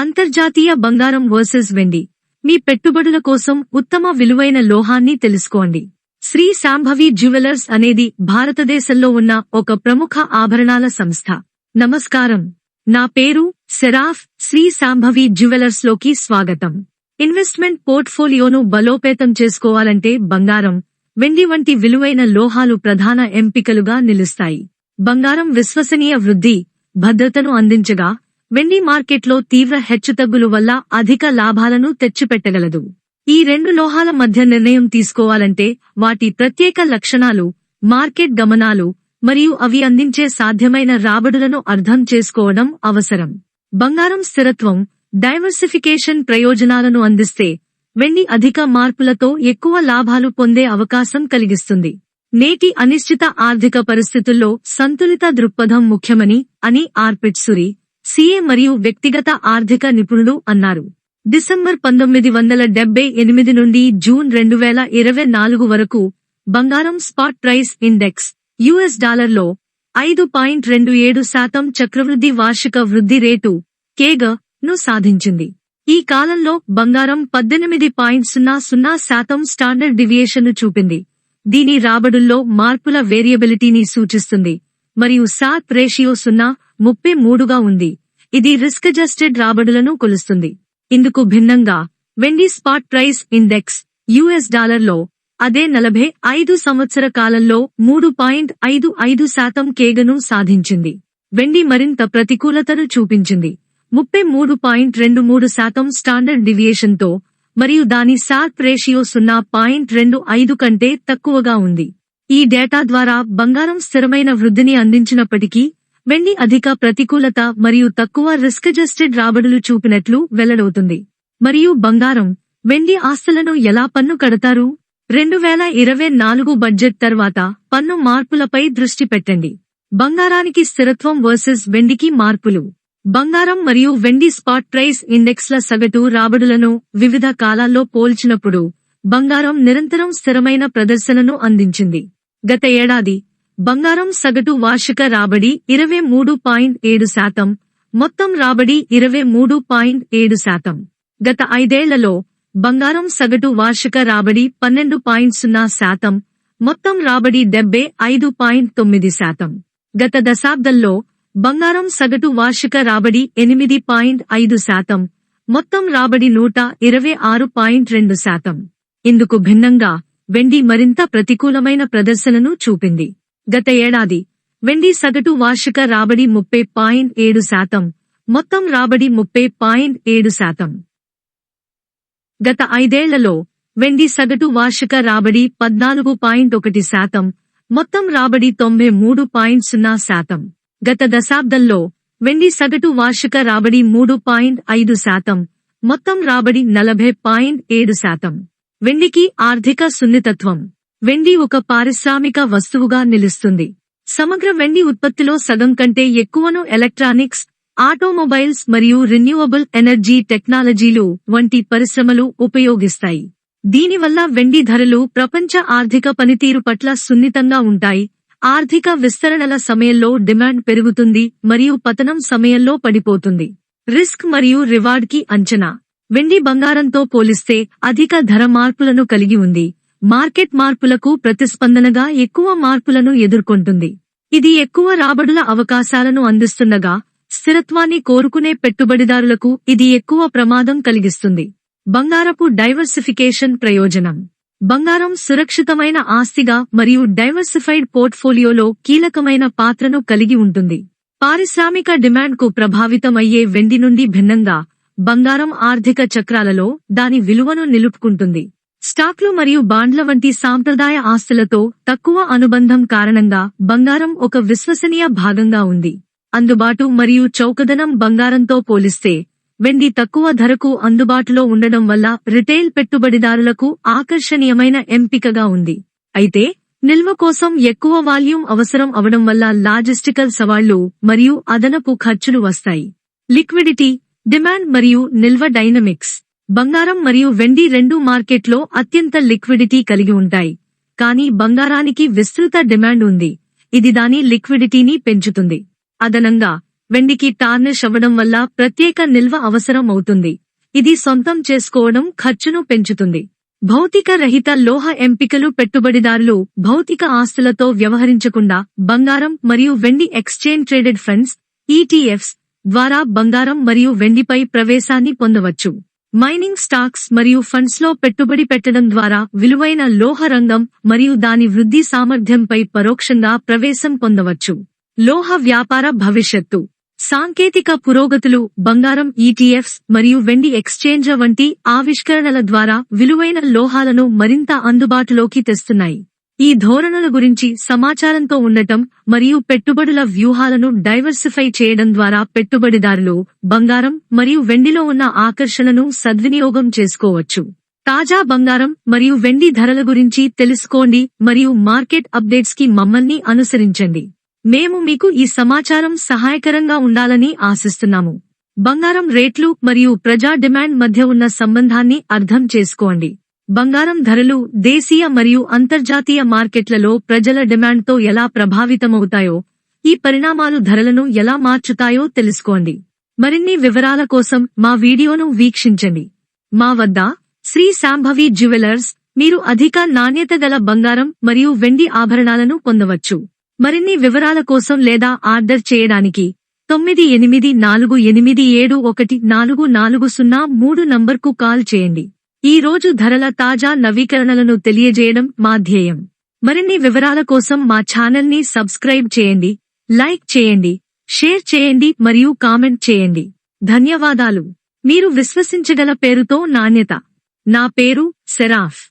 అంతర్జాతీయ బంగారం వర్సెస్ వెండి. మీ పెట్టుబడుల కోసం ఉత్తమ విలువైన లోహాన్ని తెలుసుకోండి. శ్రీ శాంభవి జ్యువెలర్స్ అనేది భారతదేశంలో ఉన్న ఒక ప్రముఖ ఆభరణాల సంస్థ. నమస్కారం. నా పేరు సెరాఫ్ శ్రీ శాంభవి జ్యువెలర్స్లోకి స్వాగతం. ఇన్వెస్ట్మెంట్ పోర్ట్ఫోలియోను బలోపేతం చేసుకోవాలంటే బంగారం వెండి వంటి విలువైన లోహాలు ప్రధాన ఎంపికలుగా నిలుస్తాయి. బంగారం విశ్వసనీయ వృద్ధి భద్రతను అందించగా వెండి మార్కెట్లో తీవ్ర హెచ్చుతగ్గులు వల్ల అధిక లాభాలను తెచ్చిపెట్టగలదు. ఈ రెండు లోహాల మధ్య నిర్ణయం తీసుకోవాలంటే వాటి ప్రత్యేక లక్షణాలు మార్కెట్ గమనాలు మరియు అవి అందించే సాధ్యమైన రాబడులను అర్థం చేసుకోవడం అవసరం. బంగారం స్థిరత్వం డైవర్సిఫికేషన్ ప్రయోజనాలను అందిస్తే వెండి అధిక మార్పులతో ఎక్కువ లాభాలు పొందే అవకాశం కలిగిస్తుంది. నేటి అనిశ్చిత ఆర్థిక పరిస్థితుల్లో సంతులిత దృక్పథం ముఖ్యమని అని ఆర్పిట్సురి సీఏ మరియు వ్యక్తిగత ఆర్థిక నిపుణుడు అన్నారు. డిసెంబర్ పంతొమ్మిది వందల డెబ్బై ఎనిమిది నుండి జూన్ రెండు వేల ఇరవై నాలుగు వరకు బంగారం స్పాట్ ప్రైస్ ఇండెక్స్ యుఎస్ డాలర్లో ఐదు పాయింట్ రెండు ఏడు శాతం చక్రవృద్ధి వార్షిక వృద్ధి రేటు కేగ ను సాధించింది. ఈ కాలంలో బంగారం పద్దెనిమిది పాయింట్ సున్నా సున్నా శాతం స్టాండర్డ్ డివియేషన్ చూపింది. దీని రాబడుల్లో మార్పుల వేరియబిలిటీని సూచిస్తుంది. మరియు సాత్ రేషియో సున్నా ముప్పై మూడుగా ఉంది. ఇది రిస్క్ అడ్జస్టెడ్ రాబడులను కొలుస్తుంది. ఇందుకు భిన్నంగా వెండి స్పాట్ ప్రైస్ ఇండెక్స్ యుఎస్ డాలర్లో అదే నలభై ఐదు సంవత్సర కాలంలో మూడు పాయింట్ ఐదు ఐదు శాతం కేగను సాధించింది. వెండి మరింత ప్రతికూలతను చూపించింది. ముప్పై మూడు పాయింట్ రెండు మూడు శాతం స్టాండర్డ్ డివియేషన్తో మరియు దాని సార్ప్ రేషియో సున్నా పాయింట్ రెండు ఐదు కంటే తక్కువగా ఉంది. ఈ డేటా ద్వారా బంగారం స్థిరమైన వృద్ధిని అందించినప్పటికీ వెండి అధిక ప్రతికూలత మరియు తక్కువ రిస్క్ అడ్జస్టెడ్ రాబడులు చూపినట్లు వెల్లడవుతుంది. మరియు బంగారం వెండి ఆస్తులను ఎలా పన్ను కడతారు? రెండు వేల ఇరవై నాలుగు బడ్జెట్ తర్వాత పన్ను మార్పులపై దృష్టి పెట్టండి. బంగారానికి స్థిరత్వం వర్సెస్ వెండికి మార్పులు. బంగారం మరియు వెండి స్పాట్ ప్రైస్ ఇండెక్స్ల సగటు రాబడులను వివిధ కాలాల్లో పోల్చినప్పుడు బంగారం నిరంతరం స్థిరమైన ప్రదర్శనను అందించింది. గత ఏడాది బంగారం సగటు వార్షిక రాబడి ఇరవై మూడు పాయింట్ ఏడు శాతం మొత్తం రాబడి ఇరవై మూడు పాయింట్ ఏడు శాతం. గత ఐదేళ్ళలో బంగారం సగటు వార్షిక రాబడి పన్నెండు పాయింట్ సున్నా శాతం మొత్తం రాబడి డెబ్బై ఐదు పాయింట్ తొమ్మిది శాతం. గత దశాబ్దంలో బంగారం సగటు వార్షిక రాబడి ఎనిమిది పాయింట్ ఐదు శాతం మొత్తం రాబడి నూట ఇరవై ఆరు పాయింట్ రెండు శాతం. ఇందుకు భిన్నంగా వెండి మరింత ప్రతికూలమైన ప్రదర్శనను చూపింది. గత ఏడాది వెండి సగటు వార్షిక రాబడి ముప్పై పాయింట్ ఏడు శాతం. మొత్తం రాబడి ముప్పై పాయింట్ ఏడు శాతం. గత ఐదేళ్ళలో వెండి సగటు వార్షిక రాబడి పద్నాలుగు పాయింట్ ఒకటి శాతం. మొత్తం రాబడి తొంభై మూడు పాయింట్ సున్నా శాతం. గత దశాబ్దంలో వెండి సగటు వార్షిక రాబడి మూడు పాయింట్ ఐదు శాతం. మొత్తం రాబడి నలభై పాయింట్ ఏడు శాతం. వెండికి ఆర్థిక సున్నితత్వం. వెండి ఒక పారిశ్రామిక వస్తువుగా నిలుస్తుంది. సమగ్ర వెండి ఉత్పత్తిలో సగం కంటే ఎక్కువను ఎలక్ట్రానిక్స్ ఆటోమొబైల్స్ మరియు రిన్యూవబుల్ ఎనర్జీ టెక్నాలజీలు వంటి పరిశ్రమలు ఉపయోగిస్తాయి. దీనివల్ల వెండి ధరలు ప్రపంచ ఆర్థిక పనితీరు పట్ల సున్నితంగా ఉంటాయి. ఆర్థిక విస్తరణల సమయంలో డిమాండ్ పెరుగుతుంది మరియు పతనం సమయంలో పడిపోతుంది. రిస్క్ మరియు రివార్డ్కి అంచనా. వెండి బంగారంతో పోలిస్తే అధిక ధర మార్పులను కలిగి ఉంది. మార్కెట్ మార్పులకు ప్రతిస్పందనగా ఎక్కువ మార్పులను ఎదుర్కొంటుంది. ఇది ఎక్కువ రాబడుల అవకాశాలను అందిస్తుండగా స్థిరత్వాన్ని కోరుకునే పెట్టుబడిదారులకు ఇది ఎక్కువ ప్రమాదం కలిగిస్తుంది. బంగారపు డైవర్సిఫికేషన్ ప్రయోజనం. బంగారం సురక్షితమైన ఆస్తిగా మరియు డైవర్సిఫైడ్ పోర్ట్ఫోలియోలో కీలకమైన పాత్రను కలిగి ఉంటుంది. పారిశ్రామిక డిమాండ్కు ప్రభావితమయ్యే వెండి నుండి భిన్నంగా బంగారం ఆర్థిక చక్రాలలో దాని విలువను నిలుపుకుంటుంది. స్టాక్లు మరియు బాండ్ల వంటి సాంప్రదాయ ఆస్తులతో తక్కువ అనుబంధం కారణంగా బంగారం ఒక విశ్వసనీయ భాగంగా ఉంది. అందుబాటు మరియు చౌకదనం బంగారంతో పోలిస్తే వెండి తక్కువ ధరకు అందుబాటులో ఉండడం వల్ల రిటైల్ పెట్టుబడిదారులకు ఆకర్షణీయమైన ఎంపికగా ఉంది. అయితే నిల్వ కోసం ఎక్కువ వాల్యూమ్ అవసరం అవడం వల్ల లాజిస్టికల్ సవాళ్ళు మరియు అదనపు ఖర్చులు వస్తాయి. లిక్విడిటీ డిమాండ్ మరియు నిల్వ డైనమిక్స్. బంగారం మరియు వెండి రెండు మార్కెట్లో అత్యంత లిక్విడిటీ కలిగి ఉంటాయి. కానీ బంగారానికి విస్తృత డిమాండ్ ఉంది. ఇది దాని లిక్విడిటీని పెంచుతుంది. అదనంగా వెండికి టార్నిష్ అవ్వడం వల్ల ప్రత్యేక నిల్వ అవసరం అవుతుంది. ఇది సొంతం చేసుకోవడం ఖర్చును పెంచుతుంది. భౌతిక రహిత లోహ ఎంపికలు పెట్టుబడిదారులు భౌతిక ఆస్తులతో వ్యవహరించకుండా బంగారం మరియు వెండి ఎక్స్చేంజ్ ట్రేడెడ్ ఫండ్స్ ఈటీఎఫ్స్ ద్వారా బంగారం మరియు వెండిపై ప్రవేశాన్ని పొందవచ్చు. మైనింగ్ స్టాక్స్ మరియు ఫండ్స్లో పెట్టుబడి పెట్టడం ద్వారా విలువైన లోహ రంగం మరియు దాని వృద్ధి సామర్థ్యంపై పరోక్షంగా ప్రవేశం పొందవచ్చు. లోహ వ్యాపార భవిష్యత్తు. సాంకేతిక పురోగతులు బంగారం ఈటీఎఫ్స్ మరియు వెండి ఎక్స్చేంజ్ల వంటి ఆవిష్కరణల ద్వారా విలువైన లోహాలను మరింత అందుబాటులోకి తెస్తున్నాయి. ఈ ధోరణుల గురించి సమాచారంతో ఉండటం మరియు పెట్టుబడుల వ్యూహాలను డైవర్సిఫై చేయడం ద్వారా పెట్టుబడిదారులు బంగారం మరియు వెండిలో ఉన్న ఆకర్షణను సద్వినియోగం చేసుకోవచ్చు. తాజా బంగారం మరియు వెండి ధరల గురించి తెలుసుకోండి మరియు మార్కెట్ అప్డేట్స్కి మమ్మల్ని అనుసరించండి. మేము మీకు ఈ సమాచారం సహాయకరంగా ఉండాలని ఆశిస్తున్నాము. బంగారం రేట్లు మరియు ప్రజా డిమాండ్ మధ్య ఉన్న సంబంధాన్ని అర్థం చేసుకోండి. బంగారం ధరలు దేశీయ మరియు అంతర్జాతీయ మార్కెట్లలో ప్రజల డిమాండ్తో ఎలా ప్రభావితమవుతాయో ఈ పరిణామాలు ధరలను ఎలా మార్చుతాయో తెలుసుకోండి. మరిన్ని వివరాల కోసం మా వీడియోను వీక్షించండి. మా వద్ద శ్రీ శాంభవి జ్యువెలర్స్ మీరు అధిక నాణ్యత గల బంగారం మరియు వెండి ఆభరణాలను పొందవచ్చు. మరిన్ని వివరాల కోసం లేదా ఆర్డర్ చేయడానికి తొమ్మిది ఎనిమిది నాలుగు ఎనిమిది ఏడు ఒకటి నాలుగు నాలుగు సున్నా మూడు నంబర్కు కాల్ చేయండి. ఈ రోజు ధరల తాజా నవీకరణలను తెలియజేయడం మా ధ్యేయం. మరిన్ని వివరాల కోసం మా ఛానల్ని సబ్స్క్రైబ్ చేయండి లైక్ చేయండి షేర్ చేయండి మరియు కామెంట్ చేయండి. ధన్యవాదాలు. మీరు విశ్వసించగల పేరుతో నాణ్యత. నా పేరు సెరాఫ్.